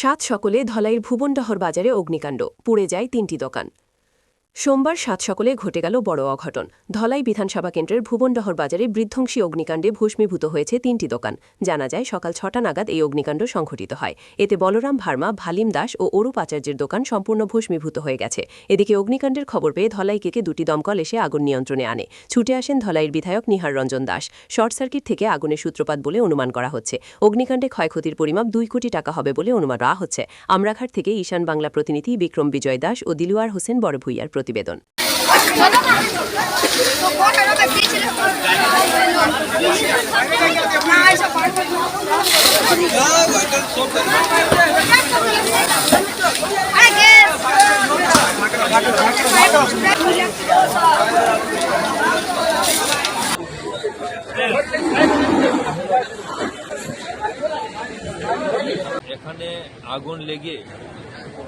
সাত সকলে ধলাইয়ের ভুবনডহর বাজারে অগ্নিকাণ্ড। পুড়ে যায় তিনটি দোকান। সোমবার সাত সকলে ঘটে গেল বড় অঘটন। ধলাই বিধানসভা কেন্দ্রের ভুবনডহর বাজারে বৃদ্ধংসী অগ্নিকাণ্ডে ভস্মীভূত হয়েছে তিনটি দোকান। জানা যায়, সকাল ছটা নাগাদ এই অগ্নিকাণ্ড সংঘটিত হয়। এতে বলরাম ভার্মা, ভালিম দাস ও অরূপ আচার্যের দোকান সম্পূর্ণ ভস্মীভূত হয়ে গেছে। এদিকে অগ্নিকাণ্ডের খবর পেয়ে ধলাই কেকে দুটি দমকল এসে আগুন নিয়ন্ত্রণে আনে। ছুটে আসেন ধলাইয়ের বিধায়ক নিহার রঞ্জন দাস। শর্ট সার্কিট থেকে আগুনের সূত্রপাত বলে অনুমান করা হচ্ছে। অগ্নিকাণ্ডে ক্ষয়ক্ষতির পরিমাপ দুই কোটি টাকা হবে বলে অনুমান করা হচ্ছে। আমরাঘাট থেকে ঈশান বাংলা প্রতিনিধি বিক্রম বিজয় দাস ও দিলুয়ার হোসেন বড়ভূইয়ার প্রতিবেদন। এখানে আগুন লেগে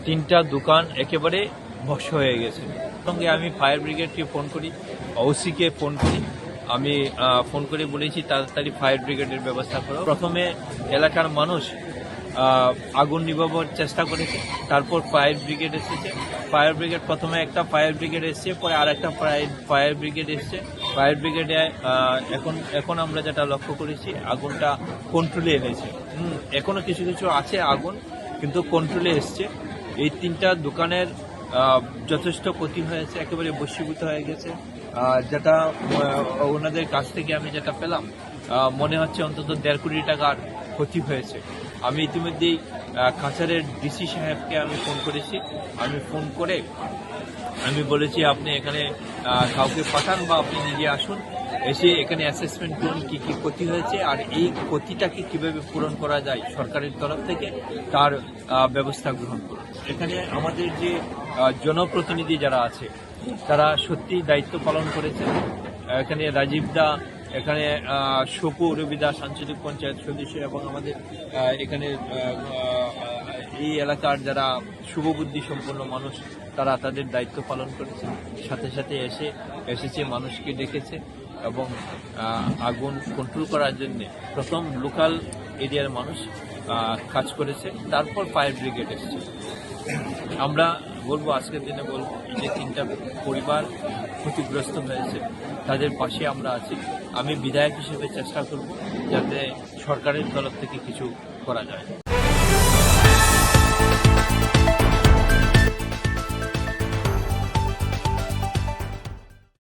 তিনটা দোকান একেবারে ভস্য হয়ে গেছে। সঙ্গে আমি ফায়ার ব্রিগেডকে ফোন করি ওসিকে ফোন করি। আমি ফোন করে বলেছি তাড়াতাড়ি ফায়ার ব্রিগেডের ব্যবস্থা করো। প্রথমে এলাকার মানুষ আগুন নিভাবার চেষ্টা করেছে তারপর ফায়ার ব্রিগেড এসেছে। ফায়ার ব্রিগেড প্রথমে একটা ফায়ার ব্রিগেড এসেছে পরে আর একটা ফায়ার ব্রিগেড এসেছে। ফায়ার ব্রিগেডে এখন এখন আমরা যেটা লক্ষ্য করেছি আগুনটা কন্ট্রোলে এনেছে হুম, এখনও কিছু কিছু আছে আগুন কিন্তু কন্ট্রোলে এসছে। এই তিনটা দোকানের যথেষ্ট ক্ষতি হয়েছে, একেবারে বশীভূত হয়ে গেছে। যেটা ওনাদের কাছ থেকে আমি যেটা পেলাম মনে হচ্ছে অন্তত দেড় কোটি টাকার ক্ষতি হয়েছে। আমি ইতিমধ্যেই কাছারের ডিসি সাহেবকে আমি ফোন করেছি। আমি ফোন করে আমি বলেছি, আপনি এখানে কাউকে পাঠান বা আপনি নিজে আসুন। এসে এখানে অ্যাসেসমেন্ট করুন কি কি ক্ষতি হয়েছে আর এই ক্ষতিটাকে কীভাবে পূরণ করা যায় সরকারের তরফ থেকে তার ব্যবস্থা গ্রহণ করুন। এখানে আমাদের যে জনপ্রতিনিধি যারা আছে তারা সত্যি দায়িত্ব পালন করেছেন। এখানে রাজীব দা এখানে আহ, শপু রবিদা আঞ্চলিক পঞ্চায়েত সদস্য এবং আমাদের এখানে এই এলাকার যারা শুভবুদ্ধি সম্পন্ন মানুষ তারা তাদের দায়িত্ব পালন করেছে সাথে সাথে এসে এসেছে মানুষকে ডেকেছে। এবং আগুন কন্ট্রোল করার জন্য প্রথম লোকাল এরিয়ার মানুষ কাজ করেছে, তারপর ফায়ার ব্রিগেড এসেছে। আমরা বলব, আজকের দিনে বলব যে তিনটা পরিবার ক্ষতিগ্রস্ত হয়েছে, তাদের পাশে আমরা আছি। আমি বিধায়ক হিসেবে চেষ্টা করব যাতে সরকারের তরফ থেকে কিছু করা যায়।